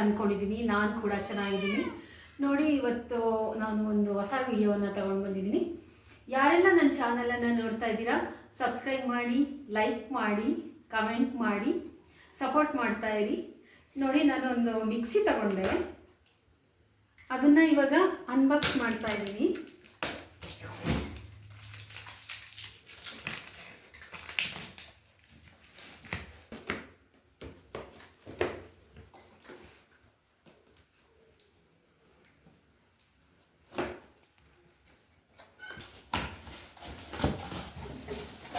ಅಂದ್ಕೊಂಡಿದ್ದೀನಿ ನಾನು ಕೂಡ ಚೆನ್ನಾಗಿದ್ದೀನಿ. ನೋಡಿ, ಇವತ್ತು ನಾನು ಒಂದು ಹೊಸ ವಿಡಿಯೋನ ತಗೊಂಡು ಬಂದಿದ್ದೀನಿ. ಯಾರೆಲ್ಲ ನನ್ನ ಚಾನಲನ್ನು ನೋಡ್ತಾ ಇದ್ದೀರಾ ಸಬ್ಸ್ಕ್ರೈಬ್ ಮಾಡಿ ಲೈಕ್ ಮಾಡಿ ಕಮೆಂಟ್ ಮಾಡಿ ಸಪೋರ್ಟ್ ಮಾಡ್ತಾ ಇರಿ. ನೋಡಿ ನಾನು ಒಂದು ಮಿಕ್ಸಿ ತಗೊಂಡೆ. ಅದನ್ನು ಇವಾಗ ಅನ್ಬಾಕ್ಸ್ ಮಾಡ್ತಾ ಇದ್ದೀನಿ.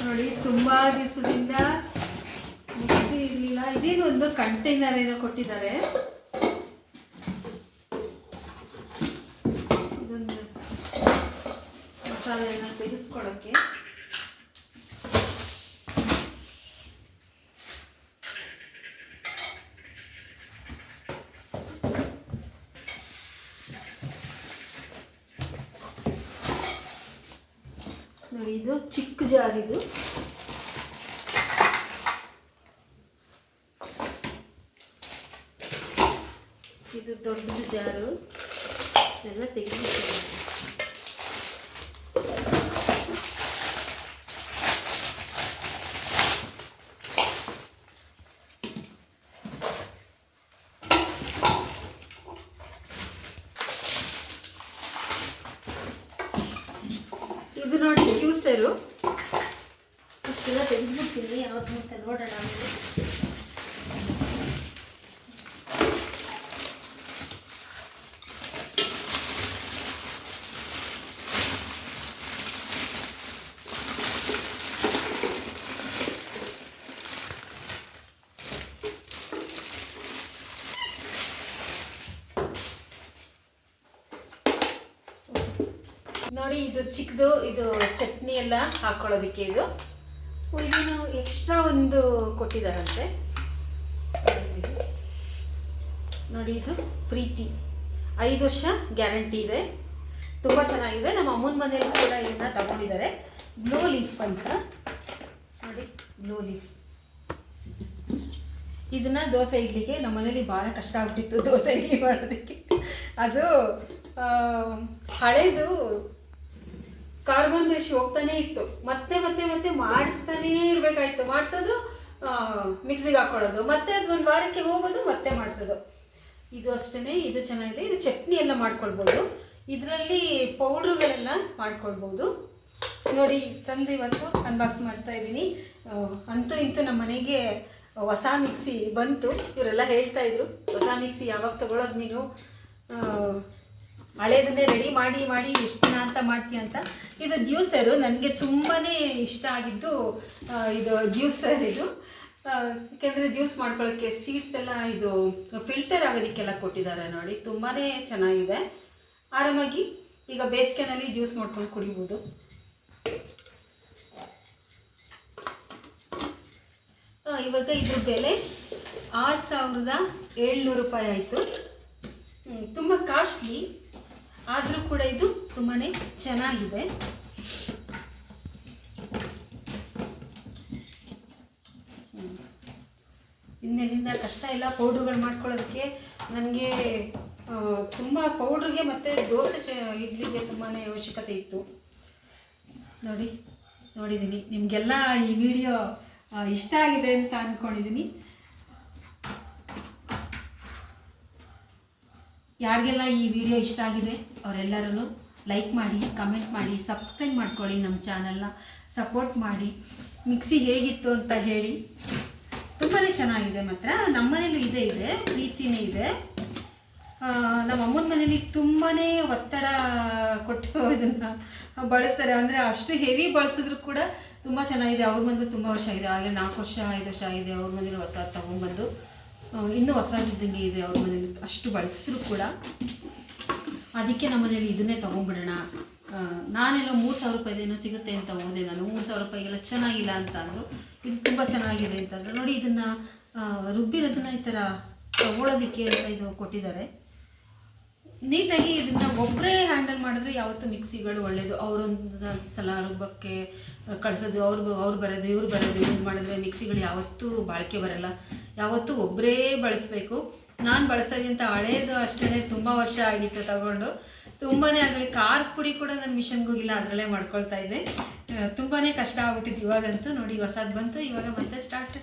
ನೋಡಿ ತುಂಬ ದಿವಸದಿಂದ ಮಿಕ್ಸಿ ಇರಲಿಲ್ಲ. ಇದೇನು ಒಂದು ಕಂಟೈನರ್ ಏನೋ ಕೊಟ್ಟಿದ್ದಾರೆ. ಇದೊಂದು ಮಸಾಲೆಯನ್ನು ತೆಗೆದುಕೊಳ್ಳೋಕ್ಕೆ. ನೋಡಿ ಇದು ಚಿಕ್ಕ ಜಾರ್ ಇದು ಇದು ದೊಡ್ಡದು ಜಾರು ಎಲ್ಲ ತೆಗೆದು ಇದು ನೋಡಿ ಜ್ಯೂಸರು ಇಷ್ಟೆಲ್ಲ ತೆಗೆದ್ಬಿಡ್ತೀನಿ ಯಾವ್ದು ಅಂತ ನೋಡೋಣ ನೋಡಿ, ಇದು ಚಿಕ್ಕದು ಇದು ಚಟ್ನಿ ಎಲ್ಲ ಹಾಕೊಳ್ಳೋದಕ್ಕೆ ಇದು. ಇದೇನು ಎಕ್ಸ್ಟ್ರಾ ಒಂದು ಕೊಟ್ಟಿದ್ದಾರಂತೆ. ನೋಡಿ, ಇದು ಪ್ರೀತಿ. ಐದು ವರ್ಷ ಗ್ಯಾರಂಟಿ ಇದೆ. ತುಂಬ ಚೆನ್ನಾಗಿದೆ. ನಮ್ಮ ಅಮ್ಮನ ಮನೆಯಲ್ಲೂ ಕೂಡ ಇದನ್ನ ತಗೊಂಡಿದ್ದಾರೆ. ಬ್ಲೂ ಲೀಫ್ ಅಂತ. ನೋಡಿ ಬ್ಲೂ ಲೀಫ್ ಇದನ್ನ ದೋಸೆ ಇಡ್ಲಿಕ್ಕೆ ನಮ್ಮ ಮನೇಲಿ ಭಾಳ ಕಷ್ಟ ಆಗ್ಬಿಟ್ಟಿತ್ತು ದೋಸೆ ಇಡ್ಲಿ ಮಾಡೋದಕ್ಕೆ. ಅದು ಹಳೇದು ಕಾರ್ಬನ್ ರೇಷ್ ಹೋಗ್ತಾನೆ ಇತ್ತು. ಮತ್ತೆ ಮತ್ತೆ ಮತ್ತೆ ಮಾಡಿಸ್ತಾನೇ ಇರಬೇಕಾಯ್ತು. ಮಾಡಿಸೋದು ಮಿಕ್ಸಿಗೆ ಹಾಕೊಳ್ಳೋದು. ಮತ್ತೆ ಅದು ಒಂದು ವಾರಕ್ಕೆ ಹೋಗೋದು, ಮತ್ತೆ ಮಾಡಿಸೋದು. ಇದು ಅಷ್ಟೇ ಇದು ಚೆನ್ನಾಗಿದೆ. ಇದು ಚಟ್ನಿ ಎಲ್ಲ ಮಾಡ್ಕೊಳ್ಬೋದು. ಇದರಲ್ಲಿ ಪೌಡ್ರುಗಳೆಲ್ಲ ಮಾಡ್ಕೊಳ್ಬೋದು. ನೋಡಿ, ತಂದು ಇವತ್ತು ಅನ್ಬಾಕ್ಸ್ ಮಾಡ್ತಾ ಇದ್ದೀನಿ. ಅಂತೂ ಇಂತೂ ನಮ್ಮ ಮನೆಗೆ ಹೊಸ ಮಿಕ್ಸಿ ಬಂತು. ಇವರೆಲ್ಲ ಹೇಳ್ತಾ ಇದ್ರು, ಹೊಸ ಮಿಕ್ಸಿ ಯಾವಾಗ ತಗೊಳ್ಳೋದು ನೀನು? ಹಳೇದನ್ನೇ ರೆಡಿ ಮಾಡಿ ಮಾಡಿ, ಎಷ್ಟು ದಿನ ಅಂತ ಮಾಡ್ತೀಯ ಅಂತ. ಇದು ಜ್ಯೂಸರು, ನನಗೆ ತುಂಬಾ ಇಷ್ಟ ಆಗಿದ್ದು ಇದು ಜ್ಯೂಸರ್ ಇದು. ಯಾಕೆಂದರೆ ಜ್ಯೂಸ್ ಮಾಡ್ಕೊಳ್ಳೋಕ್ಕೆ ಸೀಡ್ಸ್ ಎಲ್ಲ ಇದು ಫಿಲ್ಟರ್ ಆಗೋದಕ್ಕೆಲ್ಲ ಕೊಟ್ಟಿದ್ದಾರೆ ನೋಡಿ. ತುಂಬಾ ಚೆನ್ನಾಗಿದೆ. ಆರಾಮಾಗಿ ಈಗ ಬೇಸಿಗೆನಲ್ಲಿ ಜ್ಯೂಸ್ ಮಾಡ್ಕೊಂಡು ಕುಡಿಬೋದು. ಇವಾಗ ಇದ್ರ ಬೆಲೆ ಆರು ಸಾವಿರದ ಏಳ್ನೂರು ರೂಪಾಯಿ ಆಯಿತು. ತುಂಬ ಕಾಸ್ಟ್ಲಿ ಆದರೂ ಕೂಡ ಇದು ತುಂಬಾ ಚೆನ್ನಾಗಿದೆ. ಇನ್ನೆಲ್ಲಿಂದ ಕಷ್ಟ ಇಲ್ಲ ಪೌಡ್ರುಗಳು ಮಾಡ್ಕೊಳ್ಳೋದಕ್ಕೆ ನನಗೆ ತುಂಬ ಪೌಡ್ರಿಗೆ ಮತ್ತು ದೋಸೆ ಚ, ಇಡ್ಲಿಗೆ ತುಂಬಾ ಅವಶ್ಯಕತೆ ಇತ್ತು. ನೋಡಿ ನೋಡಿದ್ದೀನಿ ನಿಮಗೆಲ್ಲ ಈ ವಿಡಿಯೋ ಇಷ್ಟ ಆಗಿದೆ ಅಂತ ಅಂದ್ಕೊಂಡಿದ್ದೀನಿ ಯಾರಿಗೆಲ್ಲ ಈ ವಿಡಿಯೋ ಇಷ್ಟ ಆಗಿದೆ ಅವರೆಲ್ಲರೂ ಲೈಕ್ ಮಾಡಿ ಕಮೆಂಟ್ ಮಾಡಿ ಸಬ್ಸ್ಕ್ರೈಬ್ ಮಾಡ್ಕೊಳ್ಳಿ ನಮ್ಮ ಚಾನಲ್ನ ಸಪೋರ್ಟ್ ಮಾಡಿ. ಮಿಕ್ಸಿ ಹೇಗಿತ್ತು ಅಂತ ಹೇಳಿ. ತುಂಬಾ ಚೆನ್ನಾಗಿದೆ ಮಾತ್ರ. ನಮ್ಮ ಮನೇಲೂ ಇದೆ ಇದೆ ಪ್ರೀತಿನೇ ಇದೆ. ನಮ್ಮ ಅಮ್ಮನ ಮನೇಲಿ ತುಂಬಾ ಒತ್ತಡ ಕೊಟ್ಟು ಇದನ್ನು ಬಳಸ್ತಾರೆ. ಅಂದರೆ ಅಷ್ಟು ಹೆವಿ ಬಳಸಿದ್ರು ಕೂಡ ತುಂಬ ಚೆನ್ನಾಗಿದೆ. ಅವ್ರ ಮನೇಲಿ ತುಂಬ ವರ್ಷ ಇದೆ ಹಾಗೆ ನಾಲ್ಕು ವರ್ಷ ಐದು ವರ್ಷ ಆಗಿದೆ. ಅವ್ರ ಮನೇಲಿ ಹೊಸ ತೊಗೊಂಬಂದು. ಆ, ಇನ್ನೂ ಹೊಸದಿದ್ದಂಗೆ ಇದೆ, ಅವ್ರ ಮನೇಲಿ ಅಷ್ಟು ಬಳಸಿದ್ರು ಕೂಡ. ಅದಕ್ಕೆ ನಮ್ಮ ಮನೇಲಿ ಇದನ್ನೇ ತೊಗೊಂಡ್ಬಿಡೋಣ. ನಾನೆಲ್ಲ ಮೂರು ಸಾವಿರ ರೂಪಾಯಿದೇನೋ ಸಿಗುತ್ತೆ ಅಂತ ಹೋದೆ ನಾನು. ಮೂರು ಸಾವಿರ ರೂಪಾಯಿಗೆಲ್ಲ ಚೆನ್ನಾಗಿಲ್ಲ ಅಂತ ಅಂದರು ಇದು ತುಂಬ ಚೆನ್ನಾಗಿದೆ ಅಂತಂದರು. ನೋಡಿ, ಇದನ್ನು ರುಬ್ಬಿರೋದನ್ನ ಈ ಥರ ತಗೊಳ್ಳೋದಕ್ಕೆ ಅಂತ ಇದು ಕೊಟ್ಟಿದ್ದಾರೆ. ನೀಟಾಗಿ ಇದನ್ನ ಒಬ್ಬರೇ ಹ್ಯಾಂಡಲ್ ಮಾಡಿದ್ರೆ ಯಾವತ್ತೂ ಮಿಕ್ಸಿಗಳು ಒಳ್ಳೆಯದು ಅವರೊಂದು ಸಲ ರುಬ್ಬಕ್ಕೆ ಕಳಿಸೋದು, ಅವ್ರು ಅವ್ರು ಬರೋದು, ಇವ್ರು ಬರೋದು, ಯೂಸ್ ಮಾಡಿದ್ರೆ ಮಿಕ್ಸಿಗಳು ಯಾವತ್ತೂ ಬಾಳಿಕೆ ಬರಲ್ಲ. ಯಾವತ್ತೂ ಒಬ್ಬರೇ ಬಳಸಬೇಕು. ನಾನು ಬಳಸೋದಿಂತ ಹಳೇದು ಅಷ್ಟೇ ತುಂಬ ವರ್ಷ ಆಗಿತ್ತು ತಗೊಂಡು. ತುಂಬಾ ಅದರಲ್ಲಿ ಖಾರ ಪುಡಿ ಕೂಡ ನಾನು ಮಿಷನ್ಗೆ ಹೋಗಿಲ್ಲ ಅದರಲ್ಲೇ ಮಾಡ್ಕೊಳ್ತಾ ಇದ್ದೆ. ತುಂಬಾ ಕಷ್ಟ ಆಗ್ಬಿಟ್ಟಿತ್ತು ಇವಾಗಂತೂ. ನೋಡಿ, ಹೊಸದು ಬಂತು, ಇವಾಗ ಮತ್ತೆ ಸ್ಟಾರ್ಟ್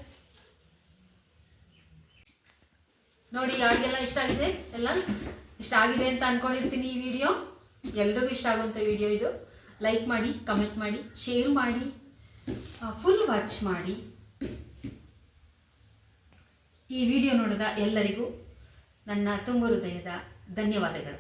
ನೋಡಿ, ಯಾರಿಗೆಲ್ಲ ಇಷ್ಟ ಆಗಿದೆ? ಎಲ್ಲ ಇಷ್ಟ ಆಗಿದೆ ಅಂತ ಅನ್ಕೊಂಡಿರ್ತೀನಿ ಈ ವಿಡಿಯೋ ಎಲ್ರಿಗೂ ಇಷ್ಟ ಆಗುವಂಥ ವಿಡಿಯೋ ಇದು. ಲೈಕ್ ಮಾಡಿ ಕಮೆಂಟ್ ಮಾಡಿ ಶೇರ್ ಮಾಡಿ ಫುಲ್ ವಾಚ್ ಮಾಡಿ. ಈ ವಿಡಿಯೋ ನೋಡಿದ ಎಲ್ಲರಿಗೂ ನನ್ನ ತುಂಬ ಹೃದಯದ ಧನ್ಯವಾದಗಳು.